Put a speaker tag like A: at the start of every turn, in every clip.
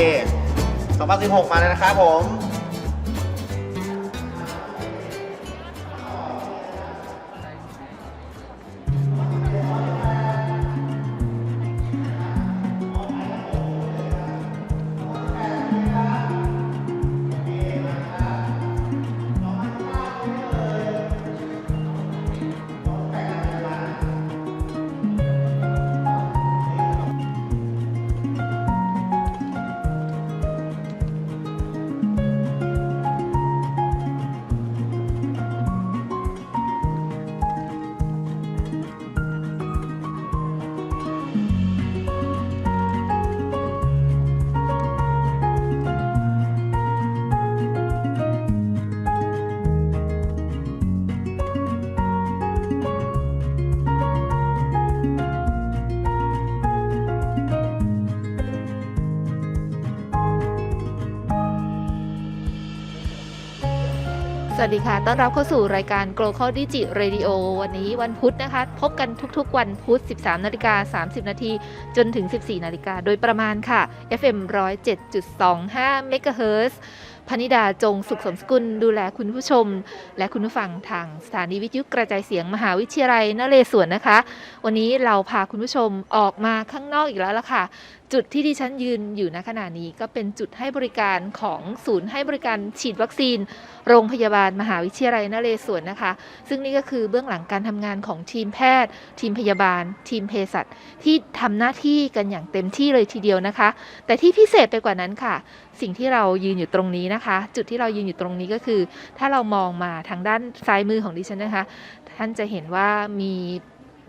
A: เค2016 มาแล้วนะครับผม
B: วัสดีค่ะ ต้อนรับเข้าสู่รายการ Global Digi Radio วันนี้วันพุธนะคะ พบกันทุกๆ วันพุธ 13นาฬิกา30 นาที จนถึง 14นาฬิกา โดยประมาณค่ะ FM 107.25 MHz พนิดาจงสุขสมสกุลดูแลคุณผู้ชม และคุณผู้ฟังทางสถานีวิทยุกระจายเสียงมหาวิทยาลัยนเรศวรนะคะ วันนี้เราพาคุณผู้ชมออกมาข้างนอกอีกแล้วล่ะค่ะ จุดที่ดิฉันยืนอยู่ณขณะนี้ก็เป็นจุดให้บริการของศูนย์ให้บริการฉีดวัคซีน โรงพยาบาลมหาวิทยาลัยนเรศวรนะคะ ซึ่งนี่ก็คือเบื้องหลังการทำงานของทีมแพทย์ ทีมพยาบาล ทีมเภสัชที่ทำหน้าที่กันอย่างเต็มที่เลยทีเดียวนะคะ แต่ที่พิเศษไปกว่านั้นค่ะ สิ่งที่เรายืนอยู่ตรงนี้นะคะ จุดที่เรายืนอยู่ตรงนี้ก็คือ ถ้าเรามองมาทางด้านซ้ายมือของดิฉันนะคะ ท่านจะเห็นว่ามี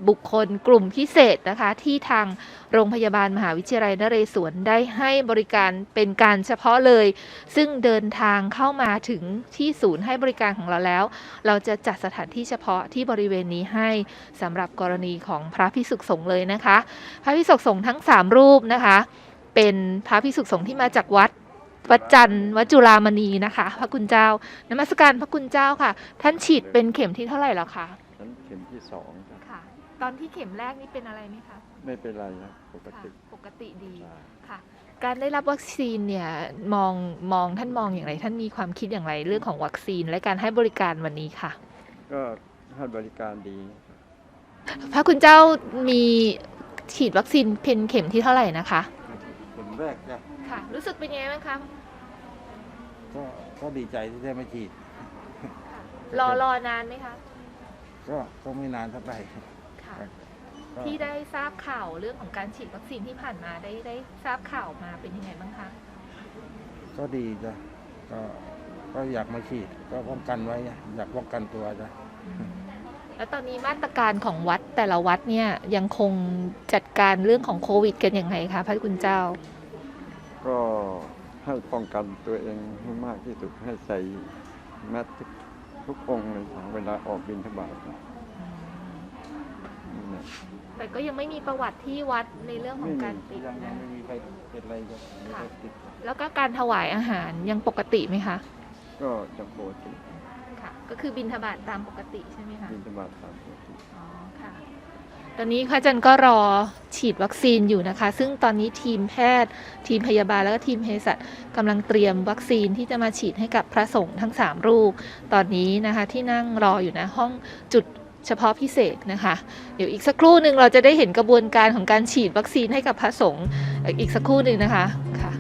B: บุคคลกลุ่มพิเศษนะคะ ที่ทางโรงพยาบาลมหาวิทยาลัยนเรศวรได้ให้บริการเป็นการเฉพาะเลย ซึ่งเดินทางเข้ามาถึงที่ศูนย์ให้บริการของเราแล้ว เราจะจัดสถานที่เฉพาะที่บริเวณนี้ให้สำหรับกรณีของพระพิสุขสงฆ์เลยนะคะ พระพิสุขสงฆ์ทั้ง 3 รูปนะคะ เป็นพระพิสุขสงฆ์ที่มาจากวัดวัดจันทร์วัดจุฬามณีนะคะ พระคุณเจ้านมัสการพระคุณเจ้าค่ะ ท่านฉีดเป็นเข็มที่เท่าไหร่แล้วคะ
C: ฉันเข็มที่สองครับ
B: ค่ะ ตอนที่เข็มแรกนี่เป็นอะไรไหมคะ
C: ไม่เป็นไรครับปก
B: ค่ะ
C: ติ
B: ปกติดี
C: ใช่
B: ค่ะ การได้รับวัคซีนเนี่ยมองมองท่านมองอย่างไร ท่านมีความคิดอย่างไรเรื่องของวัคซีนและการให้บริการวันนี้ค่ะ
C: ก็ให้บริการดี
B: พระคุณเจ้ามีฉีดวัคซีนเป็นเข็มที่เท่าไหร่นะคะ
C: เข็มแรกก็
B: ค่ะ รู้สึกเป็นยังไงบ้างคะ
C: ก็ก็ดีใจที่ได้มาฉีด
B: รอรอนานไหมคะ
C: ก็ก็ไม่นานเท่าไหร่
B: ค่ะ
C: ก็
B: ที่ได้ทราบข่าวเรื่องของการฉีดวัคซีนที่ผ่านมาได้ได้ทราบข่าวมาเป็นยังไงบ้างคะ
C: ก็ดีจ้ะก็ก็อยากมาฉีดก็ป้องกันไว้อะอยากป้องกันตัวจ้ะ
B: แล้วตอนนี้มาตรการของวัดแต่ละวัดเนี่ยยังคงจัดการเรื่องของโควิด กันยังไงคะพระคุณเจ้า
C: ก็ให้ป้องกันตัวเองให้มากที่สุดให้ใส่แมสทุกทุกองค์เลยเวลาออกบินทบาทนี่ แหละ
B: แต่ก็ยังไม่มีประวัติที่วัดในเรื่องของการติด
C: ยังยั
B: นะ
C: งไม่มีใครเป็นอะไรจะไม่ได้ติด
B: แล้วก็การถวายอาหารยังปกติไหมคะ
C: ก็จะปกติ
B: ค่ะ ก็คือบินทบาทตามปกติใช่ไหมคะ
C: บินทบาทตามปกติ
B: อ๋อค่ะตอนนี้พระอาจารย์ก็รอฉีดวัคซีนอยู่นะคะ ซึ่งตอนนี้ทีมแพทย์ ทีมพยาบาลแล้วก็ทีมเภสัชกำลังเตรียมวัคซีนที่จะมาฉีดให้กับพระสงฆ์ทั้ง 3 รูป ตอนนี้นะคะที่นั่งรออยู่นะห้องจุด เฉพาะพิเศษนะคะ เดี๋ยวอีกสักครู่หนึ่งเราจะได้เห็นกระบวนการของการฉีดวัคซีนให้กับพระสงฆ์อีกสักครู่หนึ่งนะคะค่ะ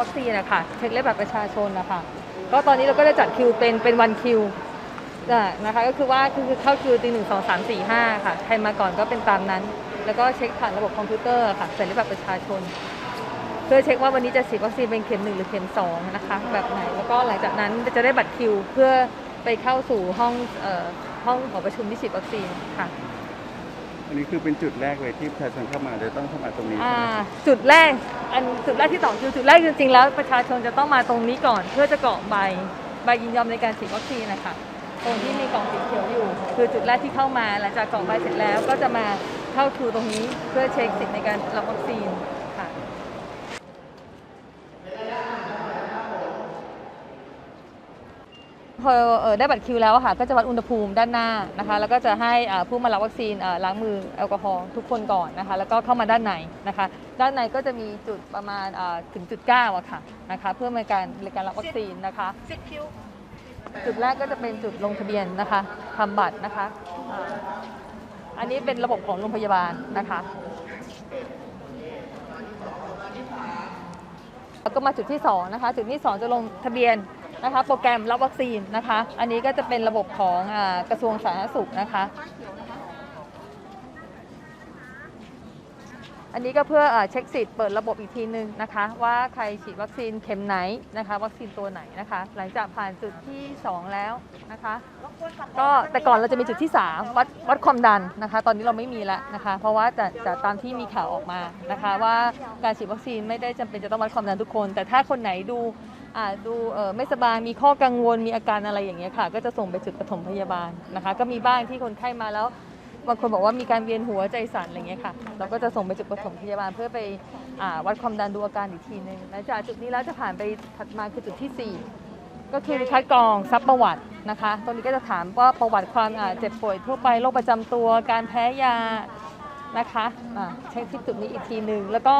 D: วัคซีนนะคะเช็คเลขบัตรประชาชนนะคะก็ตอนนี้เราก็ได้จัดคิวเป็นเป็นวันคิวนะคะก็คือว่าคือเข้าคิวตีหนึ่งสองสามสี่ห้าค่ะใครมาก่อนก็เป็นตามนั้น แล้วก็เช็คผ่านระบบคอมพิวเตอร์ค่ะใส่เลขบัตรประชาชน เพื่อเช็คว่าวันนี้จะฉีดวัคซีนเป็นเข็มหนึ่งหรือเข็มสองนะคะแบบไหนแล้วก็หลังจากนั้นจะได้บัตรคิวเพื่อไปเข้าสู่ห้องเอ่อห้องหอประชุมที่ฉีดวัคซีนค่ะ
E: อันนี้คือเป็นจุดแรกเลยที่ประชาชนเข้ามาจะต้องเข้ามาตรงนี้ใช่
D: อ่า
E: ไหม
D: จุดแรกอันจุดแรกที่สองคือจุดแรกจริงๆแล้วประชาชนจะต้องมาตรงนี้ก่อน เพื่อจะกรอกใบใบยินยอมในการฉีดวัคซีนนะคะตรงที่มีกล่องสีเขียวอยู่ คือจุดแรกที่เข้ามาหลังจากกรอกใบเสร็จแล้วก็จะมาเข้าคิวตรงนี้เพื่อเช็คสิทธิ์ในการรับวัคซีนค่ะ พอเอ่อได้บัตรคิวแล้วอะค่ะก็จะวัดอุณหภูมิด้านหน้านะคะ แล้วก็จะให้อ่าผู้มารับวัคซีนอ่าล้างมือแอลกอฮอล์ทุกคนก่อนนะคะ แล้วก็เข้ามาด้านในนะคะ ด้านในก็จะมีจุดประมาณอ่าถึงจุดเก้าอะค่ะนะคะเพื่อในการในการรับวัคซีนนะคะจุดแรกก็จะเป็นจุดลงทะเบียนนะคะทำบัตรนะคะอ่าอันนี้เป็นระบบของโรงพยาบาลนะคะแล้วก็มาจุดที่2นะคะจุดที่ 2 จะลงทะเบียน นะคะโปรแกรมรับวัคซีนนะคะ อันนี้ก็จะเป็นระบบของอกระทรวงสาธารณสุขนะคะ อันนี้ก็เพื่อเอ่อเช็คสิทธิ์เปิดระบบอีกทีนึงนะคะ ว่าใครฉีดวัคซีนเข็มไหนนะคะ วัคซีนตัวไหนนะคะ หลังจากผ่านจุดที่ 2 แล้วนะคะ ก็แต่ก่อนเราจะมีจุดที่ 3 วัดวัดความดันนะคะ ตอนนี้เราไม่มีแล้วนะคะ เพราะว่าจะจะตามที่มีข่าวออกมานะคะ ว่าการฉีดวัคซีนไม่ได้จำเป็นจะต้องวัดความดันทุกคน แต่ถ้าคนไหนดู ดูไม่สบายมีข้อกังวลมีอาการอะไรอย่างเงี้ยค่ะ ก็จะส่งไปจุดปฐมพยาบาลนะคะ ก็มีบ้างที่คนไข้มาแล้วบางคนบอกว่ามีการเวียนหัวใจสั่นอะไรเงี้ยค่ะ เราก็จะส่งไปจุดปฐมพยาบาลเพื่อไปอวัดความดันดูอาการอีกทีหนึ่งหลังจากจุดนี้แล้วจะผ่านไปถัดมาคือจุดที่สี่ก็คือคัดกรองซับประวัตินะคะตรงนี้ก็จะถามว่าประวัติความเจ็บป่วยทั่วไปโรคประจำตัว การแพ้ยา นะคะอ่าใช้ที่จุดนี้อีกทีหนึ่งแล้วก็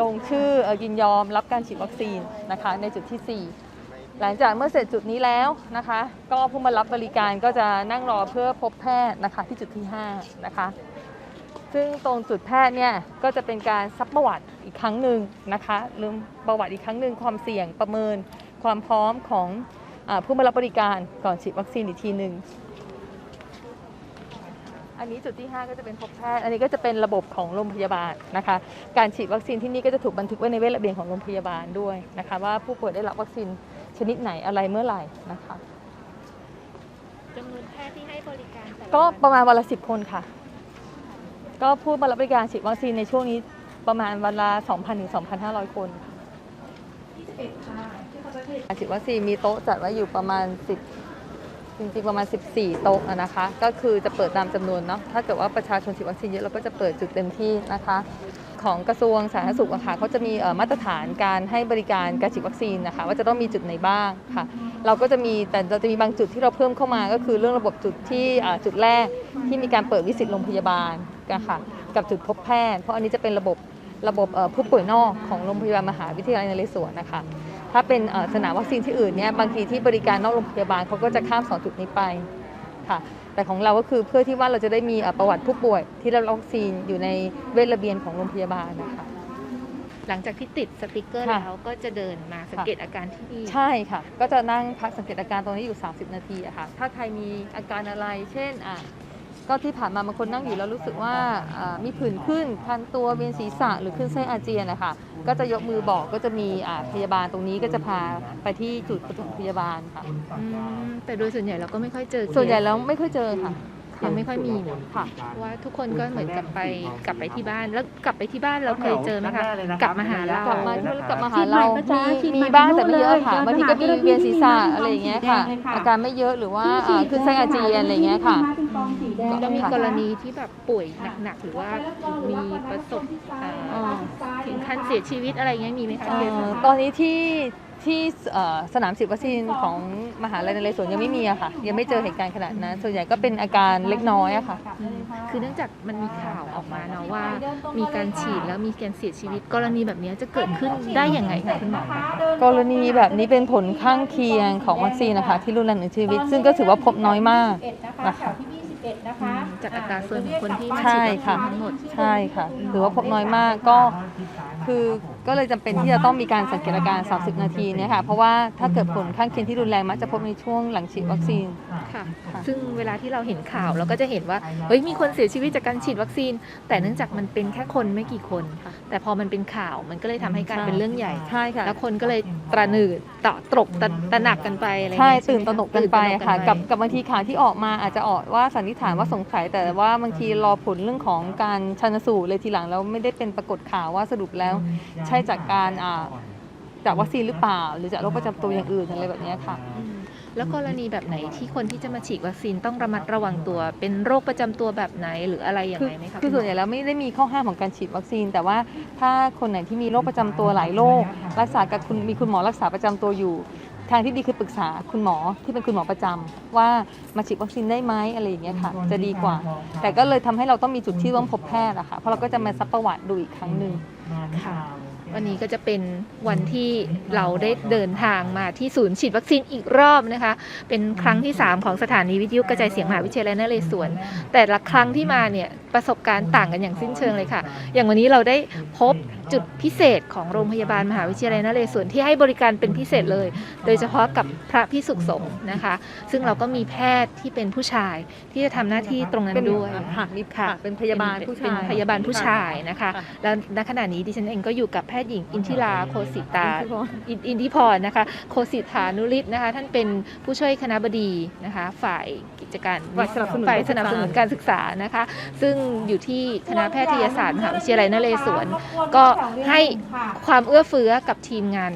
D: ลงชื่อยินยอมรับการฉีดวัคซีนนะคะในจุดที่ 4 หลังจากเมื่อเสร็จจุดนี้แล้วนะคะ ก็ผู้มารับบริการก็จะนั่งรอเพื่อพบแพทย์นะคะที่จุดที่ 5 นะคะ ซึ่งตรงจุดแพทย์เนี่ยก็จะเป็นการซักประวัติอีกครั้งหนึ่งนะคะลืมประวัติอีกครั้งหนึ่งความเสี่ยงประเมินความพร้อมของอผู้มารับบริการก่อนฉีดวัคซีนอีกทีหนึ่ง อันนี้จุดที่ 5 ก็จะเป็นพบแพทย์ อันนี้ก็จะเป็นระบบของโรงพยาบาลนะคะ การฉีดวัคซีนที่นี่ก็จะถูกบันทึกไว้ในเวทระเบียนของโรงพยาบาลด้วยนะคะ ว่าผู้ป่วยได้รับวัคซีนชนิดไหนอะไรเมื่อไหร่นะคะ
B: จำนวนแพทย์ที่ให้บริการแต่ละ
D: ก็
B: วัน
D: ประมาณวันละสิบคนค่ะ ก็ผู้มารับบริการฉีดวัคซีนในช่วงนี้ประมาณวันละ2,000ถึง2,500 คนการฉีดวัคซีนมีโต๊ะจัดไว้อยู่ประมาณ10 จริงๆประมาณ 14 โต๊ะนะคะ ก็คือจะเปิดตามจำนวนเนาะ ถ้าเกิดว่าประชาชนฉีดวัคซีนเยอะเราก็จะเปิดจุดเต็มที่นะคะ ของกระทรวงสาธารณสุขอะค่ะเขาจะมีมาตรฐานการให้บริการการฉีดวัคซีนนะคะ ว่าจะต้องมีจุดไหนบ้างค่ะ เราก็จะมีแต่เราจะมีบางจุดที่เราเพิ่มเข้ามา ก็คือเรื่องระบบจุดที่จุดแรกที่มีการเปิดวิสิตโรงพยาบาลกันค่ะกับจุดพบแพทย์ เพราะอันนี้จะเป็นระบบระบบผู้ป่วยนอกของโรงพยาบาลมหาวิทยาลัยนเรศวรนะคะ ถ้าเป็นเอ่อสนามวัคซีนที่อื่นเนี่ยบางทีที่บริการนอกโรงพยาบาลเขาก็จะข้ามสองจุดนี้ไปค่ะแต่ของเราก็คือเพื่อที่ว่าเราจะได้มีเอ่อประวัติผู้ป่วยที่ได้รับวัคซีนอยู่ในเวชระเบียนของโรงพยาบาลนะคะ
B: หลังจากที่ติดสติกเกอร์
D: ค่ะ
B: แล้วก็จะเดินมาสังเกตอาการที่นี่
D: ใช่ค่ะ ก็จะนั่งพักสังเกตอาการตรงนี้อยู่ 30 นาทีอะค่ะถ้าใครมีอาการอะไร เช่นอะ ก็ที่ผ่านมาบางคนนั่งอยู่แล้วรู้สึกว่าอ่ามีผื่นขึ้นคันตัวเวียนศีรษะหรือขึ้นไส้อาเจียนนะคะก็จะยกมือบอกก็จะมีอ่าพยาบาลตรงนี้ก็จะพาไปที่จุดปฐมพยาบาลค่ะ
B: อืมแต่โดยส่วนใหญ่เราก็ไม่ค่อยเจอ
D: ส่วนใหญ่
B: เคส
D: แล้วไม่ค่อยเจอค่ะ
B: ยังไม่ค่อยมีเนอะ
D: ค่ะ
B: เพราะว่าทุกคนก็เหมือนกับไปกลับไปที่บ้านแล้วกลับไปที่บ้านเราเคยเจอไหมคะกลับมาหาเรา
D: กลับมาที่กลับมาหา
F: ฉีดใหม่
D: เรา
F: นะจ๊ะ
D: มี
F: ฉีดใหม่
D: มีบ้างแต่ไม่เยอะ
F: เลย
D: ค่ะ
F: เดิน
D: บางทีก็มี
F: หา
D: เวียนศีรษะ
F: เจ้าหน้าที่
D: อะไรอย่างเงี้ย
F: สีแด
D: ค่ะ
F: งเลยค่ะ
D: อาการไม่เยอะหรือว่าอ่าขึ้นไส้อาเจียนอะไรอย่างเงี้ยค่ะ
F: เป็นกองสีแดง
B: แล้วมี
D: ค่ะ
B: กรณีที่แบบป่วยหนักๆหรือว่ามีประสบอ่า
D: อ่า
B: ถึงขั้นเสียชีวิตอะไรเงี้ยมีไหมคะ
D: เอ่
B: เคส
D: อ
B: นั้น
D: ตอนนี้ที่ ที่เอ่อสนามฉีดวัคซีนของมหาลัยนเรศวรยังไม่มีอะค่ะ ยังไม่เจอเหตุการณ์ขนาดนั้น ส่วนใหญ่ก็เป็นอาการเล็กน้อยอะค่ะ
B: คือเนื่องจากมันมีข่าวออกมาเนาะว่า มีการฉีดแล้วมีการเสียชีวิต กรณีแบบนี้จะเกิดขึ้นได้ยังไงคะคุณหมอคะ
D: กรณีแบบนี้เป็นผลข้างเคียงของวัคซีนนะคะ ที่รุนแรงถึงชีวิต ซึ่งก็ถือว่าพบน้อยมาก
F: นะคะแถวที่21นะคะ
B: จากอัตราส่วนของคนที่มา
D: ใช่
B: ฉีดวัคซี
D: ค่ะ
B: นทั้งหมด
D: ใช่ค่ะถือว่าพบน้อยมากก็คือ ก็เลยจำเป็นที่จะต้องมีการสังเกตอาการ 30 นาทีเนี่ยค่ะ เพราะว่าถ้าเกิดผลข้างเคียงที่รุนแรงมักจะพบในช่วงหลังฉีดวัคซีน
B: ค่ะ
D: ค่ะ
B: ซึ่งเวลาที่เราเห็นข่าวเราก็จะเห็นว่า เฮ้ย มีคนเสียชีวิตจากการฉีดวัคซีน แต่เนื่องจากมันเป็นแค่คนไม่กี่คน แต่พอมันเป็นข่าวมันก็เลยทำให้กลารเป็นเรื่องใหญ่
D: ใช่ค่ะ
B: แล้วคนก็เลยตระหนืดตะตรกตระตระหนักกันไปอะไรอย่าง
D: ใช่
B: เงี้ย
D: ตื่น
B: ไหม
D: ตระหนกกันไป
B: ตื่ตร
D: ค่ะ
B: ไป
D: กับกับบางทีข่าวที่ออกมาอาจจะออกว่าสันนิษฐานว่าสงสัย แต่ว่าบางทีรอผลเรื่องของการชันสูตรเลยทีหลังแล้วไม่ได้เป็นปรากฏข่าวว่าสรุปแล้วใช่จากการอ่าจากวัคซีนหรือเปล่า หรือจากโรคประจำตัวอย่างอื่นอะไรแบบเนี้ยค่ะ
B: อืมแล้วกรณีแบบไหนที่คนที่จะมาฉีดวัคซีนต้องระมัดระวังตัว เป็นโรคประจำตัวแบบไหนหรืออะไรอย่าง
D: คือ
B: ไรไหมคะ
D: คือส่วนใหญ่แล้วไม่ได้มีข้อห้ามของการฉีดวัคซีน แต่ว่าถ้าคนไหนที่มีโรคประจำตัวหลายโรครักษากับคุณมีคุณหมอรักษาประจำตัวอยู่ ทางที่ดีคือปรึกษาคุณหมอที่เป็นคุณหมอประจำว่ามาฉีดวัคซีนได้ไหมอะไรอย่างเงี้ยค่ะ จะดีกว่า แต่ก็เลยทำให้เราต้องมีจุดที่ร่วมพบแพทย์อะค่ะเพราะเราก็จะมาซักประวัติดูอีกครั้งหนึ่ง
B: ค่ะ วันนี้ก็จะเป็นวันที่เราได้เดินทางมาที่ศูนย์ฉีดวัคซีนอีกรอบนะคะ เป็นครั้งที่ 3 ของสถานีวิทยุกระจายเสียงมหาวิทยาลัยนเรศวรแต่ละครั้งที่มาเนี่ยประสบการณ์ต่างกันอย่างสิ้นเชิงเลยค่ะ อย่างวันนี้เราได้พบจุดพิเศษของโรงพยาบาลมหาวิทยาลัยนเรศวรที่ให้บริการเป็นพิเศษเลย โดยเฉพาะกับพระพิสุขสงฆ์นะคะ ซึ่งเราก็มีแพทย์ที่เป็นผู้ชายที่จะทำหน้าที่ตรงนั้นด้วย
D: ค่ะมีค่ะเป็นพยาบาลผู้ชาย
B: เป็นพยาบาลผู้ชายนะคะ
D: ค่ะ
B: แล้วณขณะนี้ดิฉันเองก็อยู่กับแพทย์หญิงอินทิราโคสิตาอินอินทิพรนะคะโคสิทานุริศนะคะท่านเป็นผู้ช่วยคณะบดีนะคะฝ่ายกิจการ
D: ฝ่ายสนับสนุน
B: ฝ่ายสนับสนุนการศึกษานะคะ ซึ่งอยู่ที่คณะแพทยศาสตร์มหาวิทยาลัยนเรศวรก็ให้ความเอื้อเฟื้อกับทีมงาน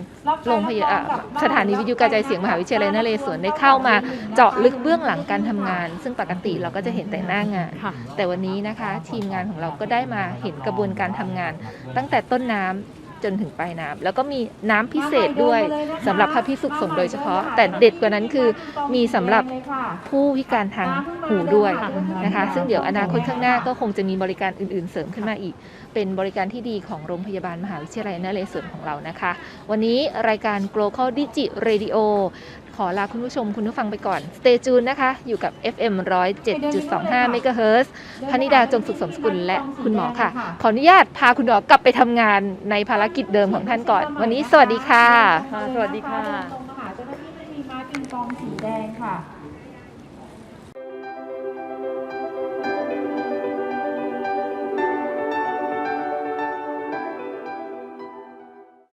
B: โรงพยาบาลสถานีวิทยุกระจายเสียงมหาวิทยาลัยนเรศวรได้เข้ามาเจาะลึกเบื้องหลังการทำงาน ซึ่งปกติเราก็จะเห็นแต่หน้างาน
D: ค่ะ
B: แต่วันนี้นะคะ ทีมงานของเราก็ได้มาเห็นกระบวนการทำงาน ตั้งแต่ต้นน้ำ จนถึงปลายน้ำแล้วก็มีน้ำพิเศษด้วยสำหรับพระพิสุขสงฆ์โดยเฉพาะ แต่เด็ดกว่านั้นคือมีสำหรับผู้พิการทางหูด้วยนะคะ ซึ่งเดี๋ยวอนาคตข้างหน้าก็คงจะมีบริการอื่นๆ เสริมขึ้นมาอีก เป็นบริการที่ดีของโรงพยาบาลมหาวิทยาลัยนเรศวรของเรานะคะ วันนี้รายการ Global Digi Radio ขอลาคุณผู้ชมคุณผู้ฟังไปก่อน Stay tuned นะคะ อยู่กับ FM 107.25 MHz พนิดาจงสุขสมสกุลและคุณหมอค่ะ ขออนุญาตพาคุณหมอกลับไปทำงานในภารกิจเดิมของท่านก่อน วันนี้สวัสดีค่ะ
D: ค่ะสวัสดีค่ะ
F: ตรงมหาเจ้าหน้าที่ไม่มีไม้ปิงปองสีแดงค่ะ